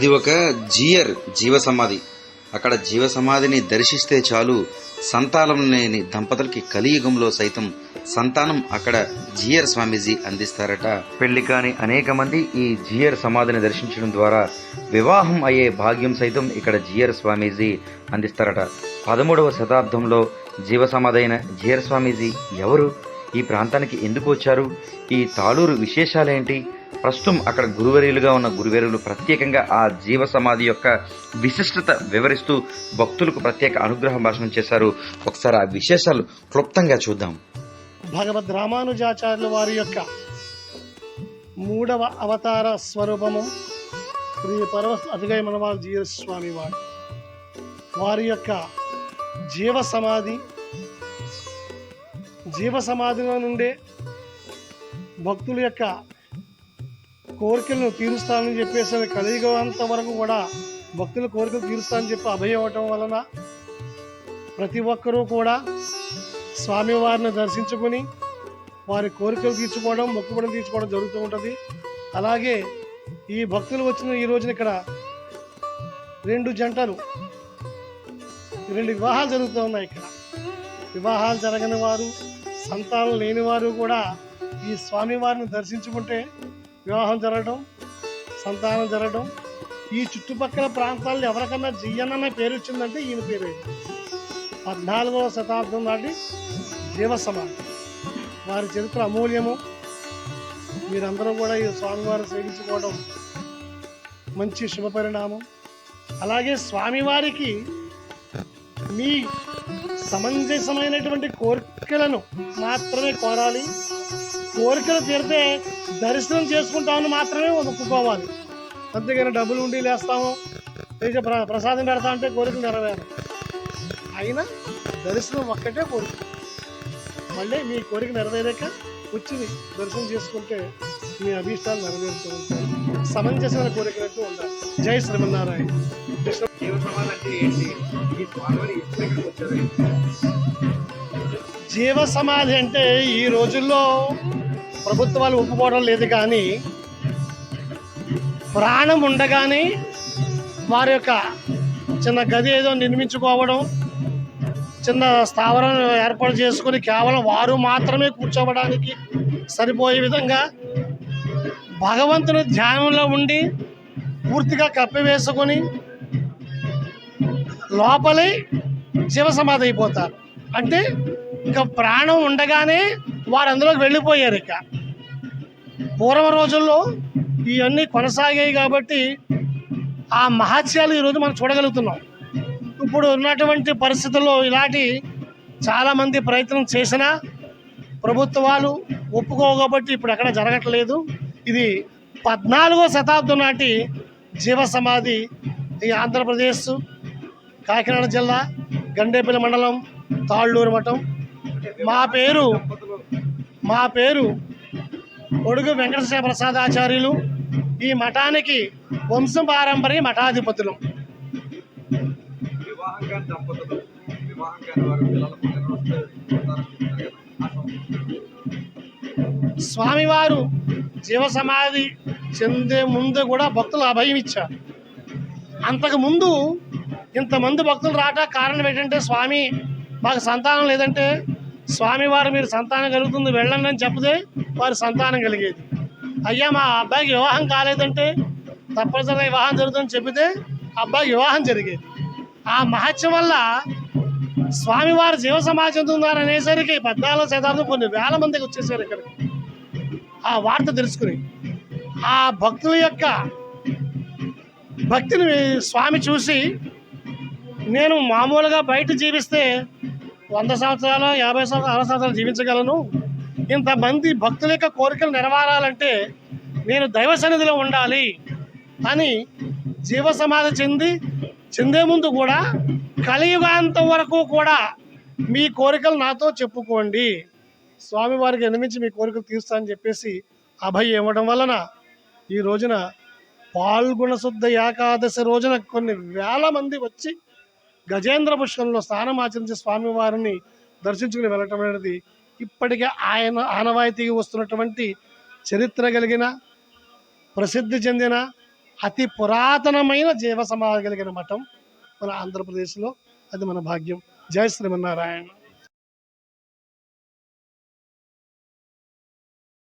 అది ఒక జియర్ జీవ సమాధి అక్కడ జీవ సమాధిని దర్శిస్తే చాలు సంతానం లేని దంపతులకి కలియుగంలో సైతం సంతానం అక్కడ జియర్ స్వామీజీ అందిస్తారట. పెళ్ళి కాని అనేక మంది ఈ జియర్ సమాధిని దర్శించడం ద్వారా వివాహం అయ్యే భాగ్యం సైతం ఇక్కడ జియర్ స్వామీజీ అందిస్తారట. పదమూడవ శతాబ్దంలో జీవ సమాధైన జియర్ స్వామీజీ ఎవరు? ఈ ప్రాంతానికి ఎందుకు వచ్చారు? ఈ తాళూరు విశేషాలేంటి? ప్రస్తుతం అక్కడ గురువర్యులుగా ఉన్న గురువేరులు ప్రత్యేకంగా ఆ జీవ సమాధి యొక్క విశిష్టత వివరిస్తూ భక్తులకు ప్రత్యేక అనుగ్రహ భాషణం చేశారు. ఒకసారి ఆ విశేషాలు క్లుప్తంగా చూద్దాం. భగవద్ రామానుజాచార్యుల వారి యొక్క మూడవ అవతార స్వరూపము శ్రీ పర్వ అధిగయ మనవాల్ జీవ స్వామి వారు వారి యొక్క జీవ సమాధి. జీవ సమాధిలో నుండే భక్తుల యొక్క కోరికలను తీరుస్తానని చెప్పేసి కలియుగంత వరకు కూడా భక్తుల కోరికలు తీరుస్తానని చెప్పి అభయం అవ్వటం వలన ప్రతి ఒక్కరూ కూడా స్వామివారిని దర్శించుకొని వారి కోరికలు తీర్చుకోవడం మొక్కుబడులు తీర్చుకోవడం జరుగుతూ ఉంటుంది. అలాగే ఈ భక్తులు వచ్చిన ఈ రోజున ఇక్కడ రెండు జంటలు రెండు వివాహాలు జరుగుతూ ఉన్నాయి ఇక్కడ. వివాహాలు జరగని వారు సంతానం లేని వారు కూడా ఈ స్వామివారిని దర్శించుకుంటే వివాహం జరగడం సంతానం జరగడం ఈ చుట్టుపక్కల ప్రాంతాల్లో ఎవరికన్నా జియ్యన్న పేరు వచ్చిందంటే ఈయన పేరు. పద్నాలుగవ శతాబ్దం నాటి జీవ వారి చరిత్ర అమూల్యము. మీరందరూ కూడా ఈ స్వామివారిని సేవించుకోవడం మంచి శుభ పరిణామం. అలాగే స్వామివారికి మీ సమంజసమైనటువంటి కోరికలను మాత్రమే కోరాలి. కోరికలు తీరితే దర్శనం చేసుకుంటామని మాత్రమే మొక్కుకోవాలి అంతేగాని డబ్బులు ఉండి లేస్తాము. లేదా ప్ర ప్రసాదం పెడతా అంటే కోరికలు నెరవేరు అయినా దర్శనం ఒక్కటే కోరిక. మళ్ళీ మీ కోరిక నెరవేరాక వచ్చి దర్శనం చేసుకుంటే మీ అభీష్టాలు నెరవేరుతూ ఉంటాయి. సమంజసమైన కోరికలతో ఉండాలి. జై శ్రీమన్నారాయణ. జీవ సమాధి అంటే ఈ రోజుల్లో ప్రభుత్వాలు ఒప్పుకోవడం లేదు కానీ ప్రాణం ఉండగానే వారి యొక్క చిన్న గది ఏదో నిర్మించుకోవడం చిన్న స్థావరం ఏర్పాటు చేసుకుని కేవలం వారు మాత్రమే కూర్చోవడానికి సరిపోయే విధంగా భగవంతుని ధ్యానంలో ఉండి పూర్తిగా కప్పివేసుకొని లోపలే జీవ సమాధి అయిపోతారు. అంటే ఇంకా ప్రాణం ఉండగానే వారు అందులోకి వెళ్ళిపోయారు ఇక. పూర్వ రోజుల్లో ఇవన్నీ కొనసాగాయి కాబట్టి ఆ మహత్యాలు ఈరోజు మనం చూడగలుగుతున్నాం. ఇప్పుడు ఉన్నటువంటి పరిస్థితుల్లో ఇలాంటి చాలామంది ప్రయత్నం చేసినా ప్రభుత్వాలు ఒప్పుకోగబట్టి ఇప్పుడు ఎక్కడ జరగట్లేదు. ఇది పద్నాలుగో శతాబ్దం నాటి జీవ సమాధి ఈ ఆంధ్రప్రదేశ్ కాకినాడ జిల్లా గండేపల్లి మండలం తాళ్ళూరు మఠం. మా పేరు మా పేరు ఒడుగు వెంకటేశ్వర ప్రసాద్ ఆచార్యులు ఈ మఠానికి వంశం పారంపర్య మఠాధిపతులు. స్వామివారు జీవ సమాధి చెందే ముందు కూడా భక్తులు అభయం ఇచ్చారు. అంతకు ముందు ఇంతమంది భక్తులు రావటం కారణం ఏంటంటే స్వామి మాకు సంతానం లేదంటే స్వామివారు మీరు సంతానం కలుగుతుంది వెళ్ళండి అని చెప్తే వారి సంతానం కలిగేది. అయ్యా మా అబ్బాయికి వివాహం కాలేదంటే తప్పనిసరిగా వివాహం జరుగుతుందని చెబితే అబ్బాయికి వివాహం జరిగేది. ఆ మహత్యం వల్ల స్వామివారు జీవ సమాజం చెందుతున్నారు అనేసరికి పద్నాలుగు శతాబ్దం కొన్ని వేల మందికి వచ్చేసారు ఇక్కడ. ఆ వార్త తెలుసుకుని ఆ భక్తుల యొక్క భక్తిని స్వామి చూసి నేను మామూలుగా బయట జీవిస్తే వంద సంవత్సరాలు యాభై సంవత్సరాలు అరవై సంవత్సరాలు జీవించగలను. ఇంతమంది భక్తుల యొక్క కోరికలు నెరవేరాలంటే నేను దైవ సన్నిధిలో ఉండాలి అని జీవ సమాధి చెంది చెందే ముందు కూడా కలియుగాంతం వరకు కూడా మీ కోరికలు నాతో చెప్పుకోండి. స్వామివారికి ఎనిమించి మీ కోరికలు తీరుస్తానని చెప్పేసి అభయ ఇవ్వడం వలన ఈ రోజున పాల్గొన శుద్ధ ఏకాదశి రోజున కొన్ని వేల మంది వచ్చి గజేంద్ర పుష్కరంలో స్నానం ఆచరించి స్వామివారిని దర్శించుకుని వెళ్ళటం అనేది ఇప్పటికే ఆయన ఆనవాయితీగా వస్తున్నటువంటి చరిత్ర కలిగిన ప్రసిద్ధి చెందిన అతి పురాతనమైన జీవ సమాధి కలిగిన మఠం మన ఆంధ్రప్రదేశ్లో. అది మన భాగ్యం. జయ శ్రీమన్నారాయణ.